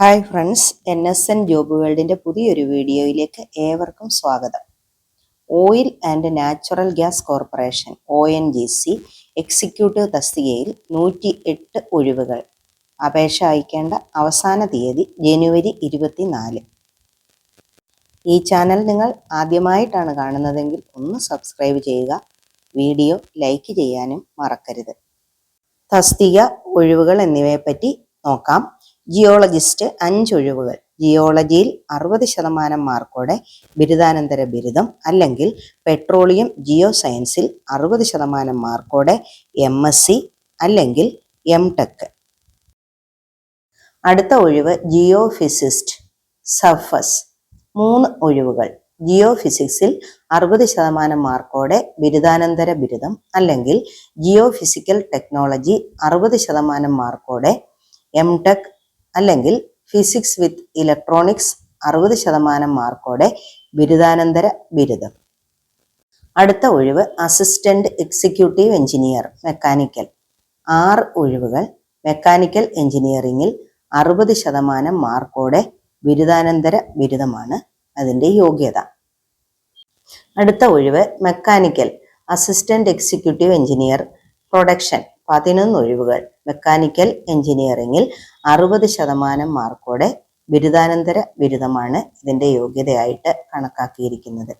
Hi friends N S N job വേൾഡിന്റെ പുതിയൊരു വീഡിയോയിലേക്ക് ഏവർക്കും സ്വാഗതം. Oil and natural gas corporation O N G C executive തസ്തികയിൽ നൂറ്റി എട്ട് ഒഴിവുകൾ. അപേക്ഷ അയക്കേണ്ട അവസാന തീയതി ജനുവരി ഇരുപത്തിനാല്. ഈ ചാനൽ നിങ്ങൾ ആദ്യമായിട്ടാണ് കാണുന്നതെങ്കിൽ ഒന്ന് സബ്സ്ക്രൈബ് ചെയ്യുക വീഡിയോ ലൈക്ക് ചെയ്യാനും മറക്കരുത്. തസ്തിക ഒഴിവുകൾ എന്നിവയെപ്പറ്റി നോക്കാം. ജിയോളജിസ്റ്റ് അഞ്ചൊഴിവുകൾ ജിയോളജിയിൽ അറുപത് ശതമാനം മാർക്കോടെ ബിരുദാനന്തര ബിരുദം അല്ലെങ്കിൽ പെട്രോളിയം ജിയോ സയൻസിൽ അറുപത് ശതമാനം മാർക്കോടെ എം എസ് സി അല്ലെങ്കിൽ എം ടെക് അടുത്ത ഒഴിവ് ജിയോ ഫിസിസ്റ്റ് സഫസ്. മൂന്ന് ഒഴിവുകൾ. ജിയോ ഫിസിക്സിൽ അറുപത് ശതമാനം മാർക്കോടെ ബിരുദാനന്തര ബിരുദം അല്ലെങ്കിൽ ജിയോ ഫിസിക്കൽ ടെക്നോളജി അറുപത് ശതമാനം മാർക്കോടെ എം ടെക് അല്ലെങ്കിൽ ഫിസിക്സ് വിത്ത് ഇലക്ട്രോണിക്സ് അറുപത് ശതമാനം മാർക്കോടെ ബിരുദാനന്തര ബിരുദം. അടുത്ത ഒഴിവ് അസിസ്റ്റന്റ് എക്സിക്യൂട്ടീവ് എഞ്ചിനീയർ മെക്കാനിക്കൽ ആറ് ഒഴിവുകൾ മെക്കാനിക്കൽ എഞ്ചിനീയറിംഗിൽ അറുപത് ശതമാനം മാർക്കോടെ ബിരുദാനന്തര ബിരുദമാണ് അതിന്റെ യോഗ്യത. അടുത്ത ഒഴിവ് mechanical assistant executive engineer production പതിനൊന്ന് ഒഴിവുകൾ. മെക്കാനിക്കൽ എഞ്ചിനീയറിംഗിൽ അറുപത് ശതമാനം മാർക്കോടെ ബിരുദാനന്തര ബിരുദമാണ് ഇതിന്റെ യോഗ്യതയായിട്ട് കണക്കാക്കിയിരിക്കുന്നത്.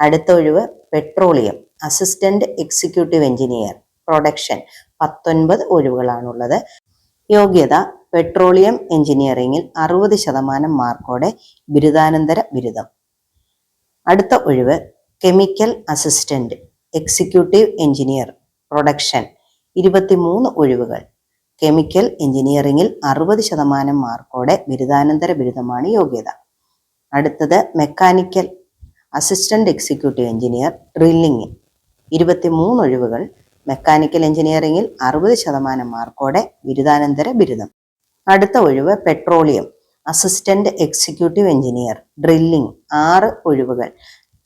അടുത്ത ഒഴിവ് petroleum assistant executive engineer production പത്തൊൻപത് ഒഴിവുകളാണുള്ളത്. യോഗ്യത പെട്രോളിയം എഞ്ചിനീയറിംഗിൽ അറുപത് ശതമാനം മാർക്കോടെ ബിരുദാനന്തര ബിരുദം. അടുത്ത ഒഴിവ് chemical assistant executive engineer production ഇരുപത്തിമൂന്ന് ഒഴിവുകൾ. കെമിക്കൽ എഞ്ചിനീയറിംഗിൽ അറുപത് ശതമാനം മാർക്കോടെ ബിരുദാനന്തര ബിരുദമാണ് യോഗ്യത. അടുത്തത് mechanical assistant executive engineer drilling ഇരുപത്തിമൂന്ന് ഒഴിവുകൾ മെക്കാനിക്കൽ എഞ്ചിനീയറിംഗിൽ അറുപത് ശതമാനം മാർക്കോടെ ബിരുദാനന്തര ബിരുദം. അടുത്ത ഒഴിവ് petroleum assistant executive engineer drilling. ആറ് ഒഴിവുകൾ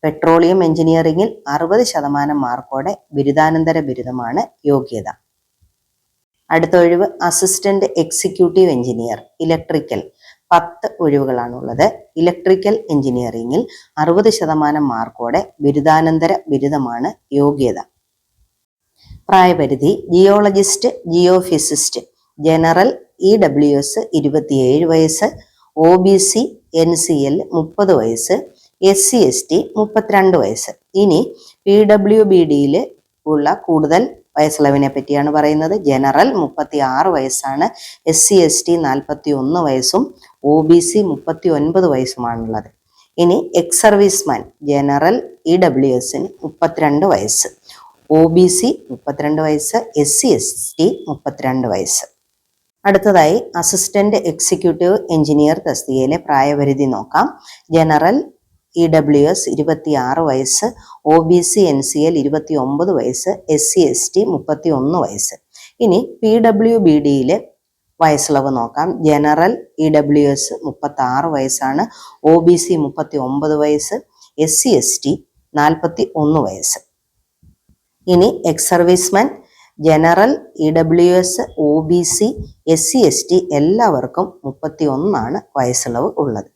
പെട്രോളിയം എഞ്ചിനീയറിംഗിൽ അറുപത് ശതമാനം മാർക്കോടെ ബിരുദാനന്തര ബിരുദമാണ് യോഗ്യത. അടുത്ത ഒഴിവ് അസിസ്റ്റന്റ് എക്സിക്യൂട്ടീവ് എഞ്ചിനീയർ ഇലക്ട്രിക്കൽ പത്ത് ഒഴിവുകളാണുള്ളത്. ഇലക്ട്രിക്കൽ എഞ്ചിനീയറിംഗിൽ അറുപത് ശതമാനം മാർക്കോടെ ബിരുദാനന്തര ബിരുദമാണ് യോഗ്യത. പ്രായപരിധി geologist geophysicist general E W S ഇരുപത്തിയേഴ് വയസ്സ് O B C N C L മുപ്പത് വയസ്സ് എസ് സി എസ് ടി മുപ്പത്തിരണ്ട് വയസ്സ്. ഇനി പി ഡബ്ല്യു ബി ഡിയിൽ ഉള്ള കൂടുതൽ വയസ്സുള്ളവിനെ പറ്റിയാണ് പറയുന്നത്. ജനറൽ മുപ്പത്തി ആറ് വയസ്സാണ്. എസ് സി എസ് ടി നാൽപ്പത്തി ഒന്ന് വയസ്സും ഒ ബി സി മുപ്പത്തി ഒൻപത് വയസ്സുമാണുള്ളത്. ഇനി ex serviceman general E W എസിന് മുപ്പത്തിരണ്ട് വയസ്സ് ഒ ബി സി മുപ്പത്തിരണ്ട് വയസ്സ് എസ് സി എസ് ടി മുപ്പത്തിരണ്ട് വയസ്സ്. അടുത്തതായി അസിസ്റ്റന്റ് എക്സിക്യൂട്ടീവ് എഞ്ചിനീയർ തസ്തികയിലെ പ്രായപരിധി നോക്കാം. ജനറൽ ഇ ഡബ്ല്യു എസ് ഇരുപത്തി ആറ് വയസ്സ് O B C N C L ഇരുപത്തി ഒമ്പത് വയസ്സ് എസ് സി എസ് ടി മുപ്പത്തി ഒന്ന് വയസ്സ്. ഇനി പി ഡബ്ല്യു ബി ഡിയിലെ വയസ്സുളവ് നോക്കാം. ജനറൽ ഇ ഡബ്ല്യു എസ് മുപ്പത്തി ആറ് വയസ്സാണ് ഒ ബി സി മുപ്പത്തി ഒമ്പത് വയസ്സ് എസ് സി എസ് ടി നാൽപ്പത്തി ഒന്ന് വയസ്സ്. ഇനി ex serviceman general E W S O B C S C S T എല്ലാവർക്കും മുപ്പത്തി ഒന്നാണ് വയസ്സുളവ് ഉള്ളത്.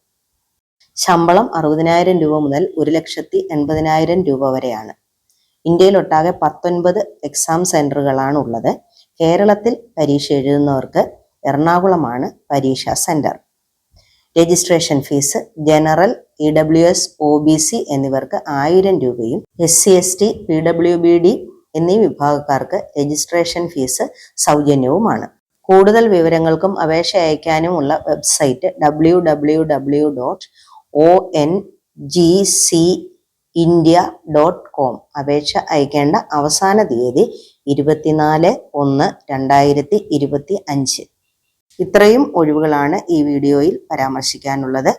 ശമ്പളം അറുപതിനായിരം രൂപ മുതൽ ഒരു ലക്ഷത്തി എൺപതിനായിരം രൂപ വരെയാണ്. ഇന്ത്യയിലൊട്ടാകെ പത്തൊൻപത് എക്സാം സെന്ററുകളാണ് ഉള്ളത് കേരളത്തിൽ പരീക്ഷ എഴുതുന്നവർക്ക് എറണാകുളമാണ് പരീക്ഷാ centre registration fee general E W S O B C എന്നിവർക്ക് ആയിരം രൂപയും S C S T P W B D എന്നീ വിഭാഗക്കാർക്ക് രജിസ്ട്രേഷൻ ഫീസ് സൗജന്യവുമാണ്. കൂടുതൽ വിവരങ്ങൾക്കും അപേക്ഷ അയക്കാനുമുള്ള website W W W dot O N G C India dot com അപേക്ഷ അയക്കേണ്ട അവസാന തീയതി ഇരുപത്തിനാല് ഒന്ന് രണ്ടായിരത്തി ഇരുപത്തി അഞ്ച്. ഇത്രയും ഒഴിവുകളാണ് ഈ വീഡിയോയിൽ പരാമർശിക്കാനുള്ളത്.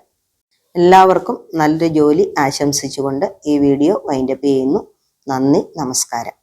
എല്ലാവർക്കും നല്ലൊരു ജോലി ആശംസിച്ചുകൊണ്ട് ഈ വീഡിയോ വൈൻഡപ്പ് ചെയ്യുന്നു. നന്ദി നമസ്കാരം.